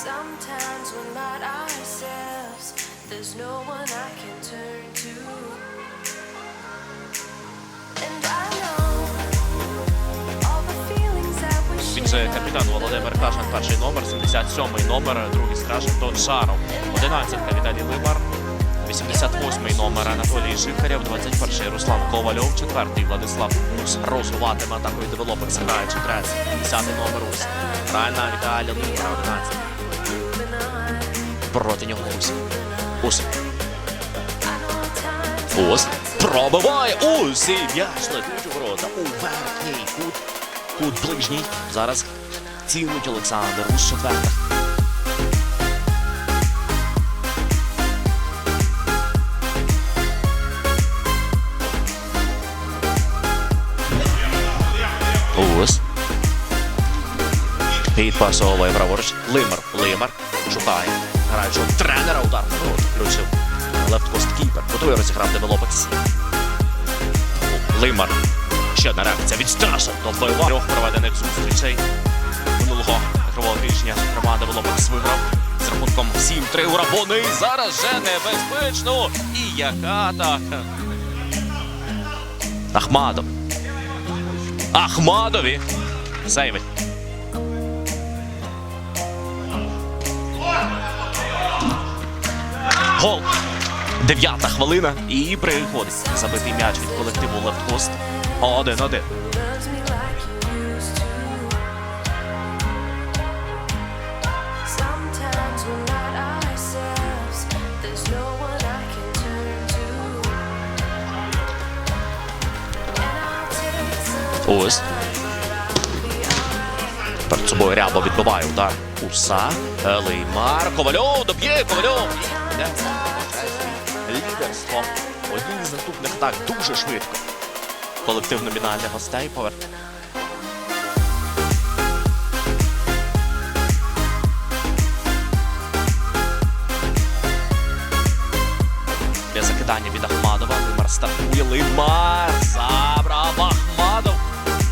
Sometimes we're not ourselves. There's no one I can turn to. And I know all the feelings that we Він же капітан Володимир Кашин, перший номер, 77-й номер, другий стражник Дон Шаров, 11-ка Віталій Лимар, 88-й номер Анатолій Жихарєв, 21-й Руслан Ковальов, 4-й Владислав Ус розвиватиме атакою девелопер, граючи трес, 10-й номер Ус. Грає на Віталій Лимар, 11 Проти нього Ус. Ус. Ус. Пробиває Ус і м'яч летить у ворота. У верхній кут. Кут ближній. Зараз цілить Олександр Ус четверта. Ус. Підпасовує праворуч. Лимар. Лимар. Шукає. Граючого тренера удар. От, включив. Лефткост кіпер. Готує розіграв девелопекс. Лимар. Ще одна реакція від Сташа. Добива. Трьох проведених зустрічей. Минулого ігрового тижня команда Велопекс виграв з рахунком 7-3 у Рабони. Зараз же небезпечно. І яка атака. Ахмадов. Ахмадові. Сейвить. Гол. Дев'ята хвилина. І приходить забитий м'яч від колективу Левткост. Один-один. Ось. Перед собою Рябо відбиває удар. Уса. Леймар. Ковальов. Доб'є Ковальов. Лідерство. Одній з наступних атак дуже швидко. Колектив номінальних гостей повер. Для закидання від Ахмадова. Лимар стартує. Лимар. Забрав Ахмадов.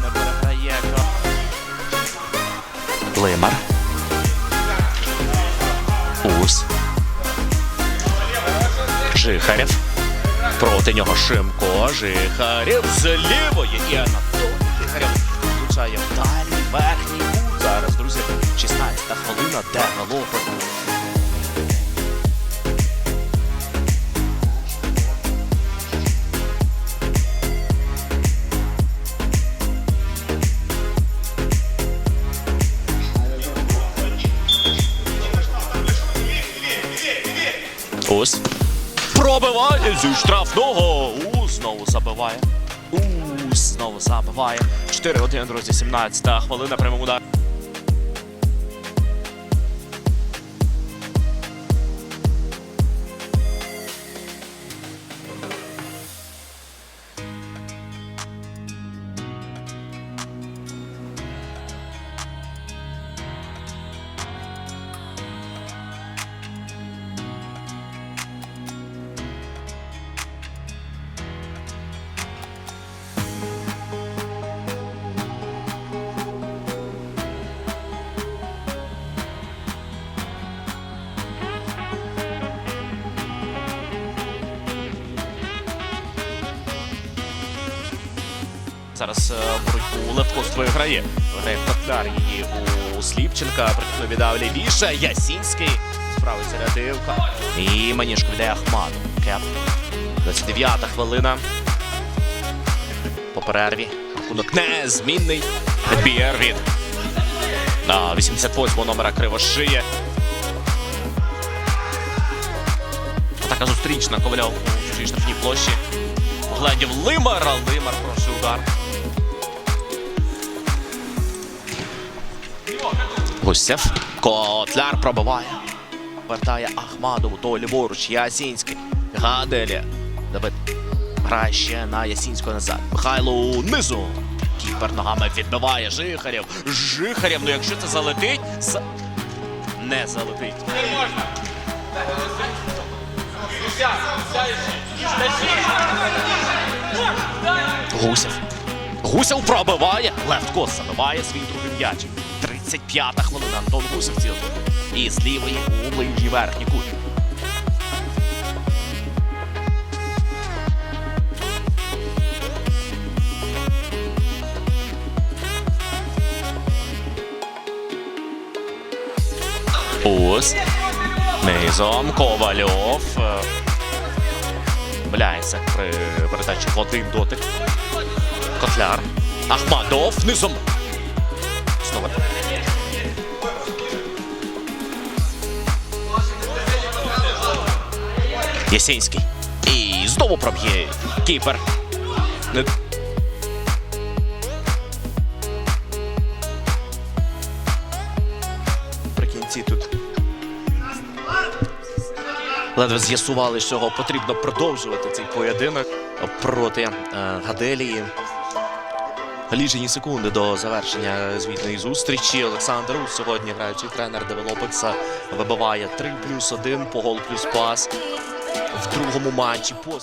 Не переграє. Лимар. Ус. Жихарєв. Проти нього Шимко. Жихарєв з лівої. І Анатолій Жихарєв влучає в верхній кут. Зараз, друзі, 16 хвилина. де Девелопер. Ус. Пробиває зі штрафного. У, знову забиває. У, знову забиває. 4-1, друзі, 17 хвилина. Прямий удар. Зараз е, боротьбу Левкост виграє. Виграє Котляр її у Сліпченка. Прикно віддав лівіше. Ясінський. Справиться рядивка. І Манішко віддає Ахмаду. Кеп. 29 хвилина. По перерві. Рахунок незмінний. Підбір від на 88 номера Кривошиє. Атака зустрічна Ковальов у штрафній площі. Гледів Лимар, Лимар прошу удар. Гусєв. Котляр пробиває. Вертає Ахмадову, то ліворуч, Ясінський. Гаделі. Давид грає ще на Ясінського назад. Михайло унизу. Кіпер ногами відбиває Жихарєв. Жихарєв, ну якщо це залетить, за... не залетить. Гусєв. Гусєв пробиває. Левткос забиває свій другий м'яч. 30 25-та хвилина. Антон Гусевців. І з лівої у ближній верхній кут. Ус. Низом Ковальов. Мляється при передачі один дотик. Котляр. Ахмадов низом. Знову. Єсінський. І знову проб'є кіпер. Прикінці тут. Ледве з'ясували, що його потрібно продовжувати цей поєдинок проти е, Гаделії. Лічені секунди до завершення звітної зустрічі. Олександр Ус сьогодні граючий тренер Девелопекса вибиває 3 плюс 1 по гол плюс пас в другому матчі поспіль.